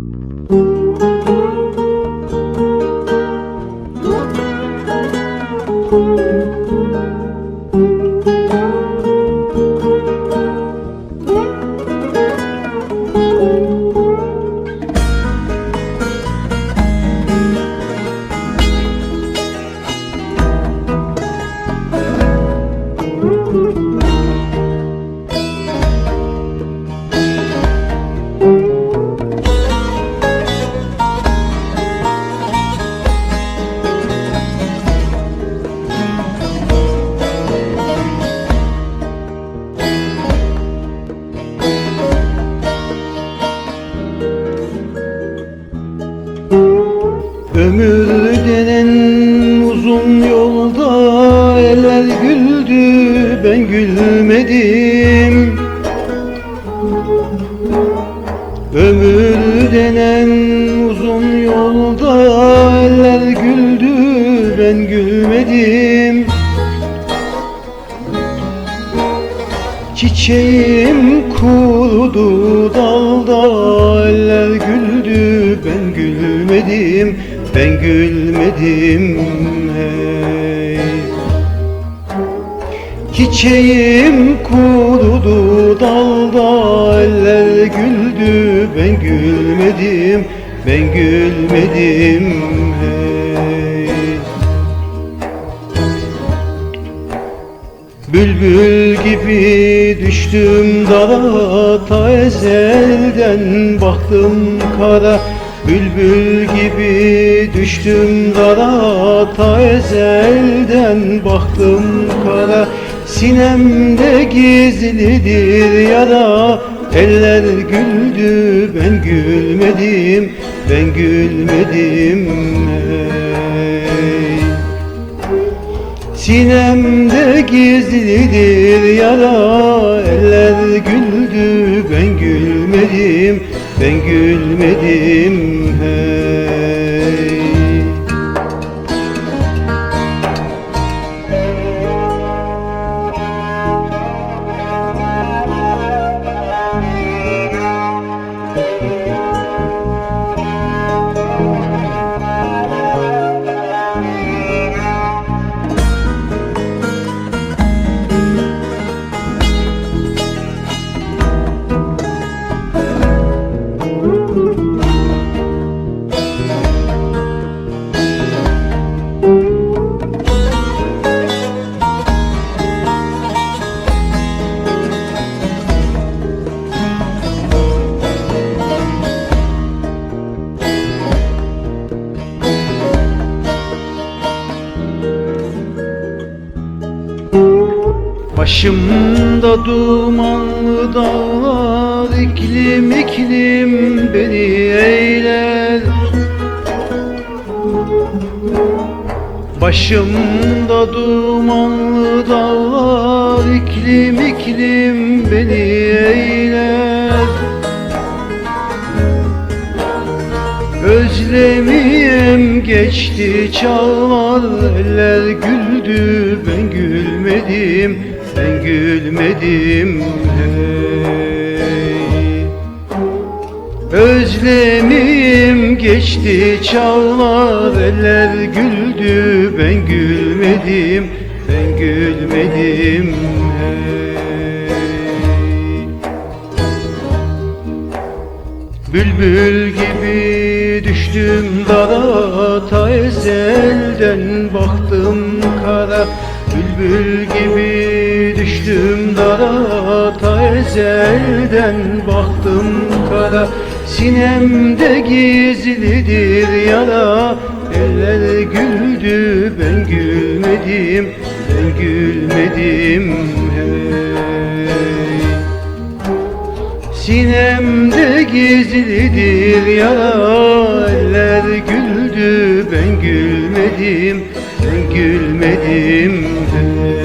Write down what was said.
Mm-hmm. Ömür denen uzun yolda eller güldü ben gülmedim. Ömür denen uzun yolda eller güldü ben gülmedim. Çiçeğim kurudu dalda ben gülmedim hey. Çiçeğim kurudu dalda eller güldü ben gülmedim ben gülmedim hey. Bülbül gibi düştüm dara ta ezelden baktım kara. Bülbül gibi düştüm dara ta ezelden baktım kara Sinemde gizlidir yara Eller güldü ben gülmedim ben gülmedim hey. Sinemde gizlidir yara Eller güldü ben gülmedim Ben gülmedim hey Başımda dumanlı dağlar iklim iklim beni eyler. Başımda dumanlı dağlar iklim iklim beni eyler. Özlemiyem geçti çağlar Eller güldü ben gülmedim gülmedim hey Özlemiyem geçti çağlar Eller güldü. Ben gülmedim Ben gülmedim hey Bülbül gibi düştüm dara Ta ezelden baktım kara. Bülbül gibi düştüm dara Ta ezelden baktım kara. Sinemde gizlidir yara. Eller güldü ben gülmedim Ben gülmedim hey. Sinemde gizlidir yara. Eller güldü ben gülmedim Ben gülmedim hey.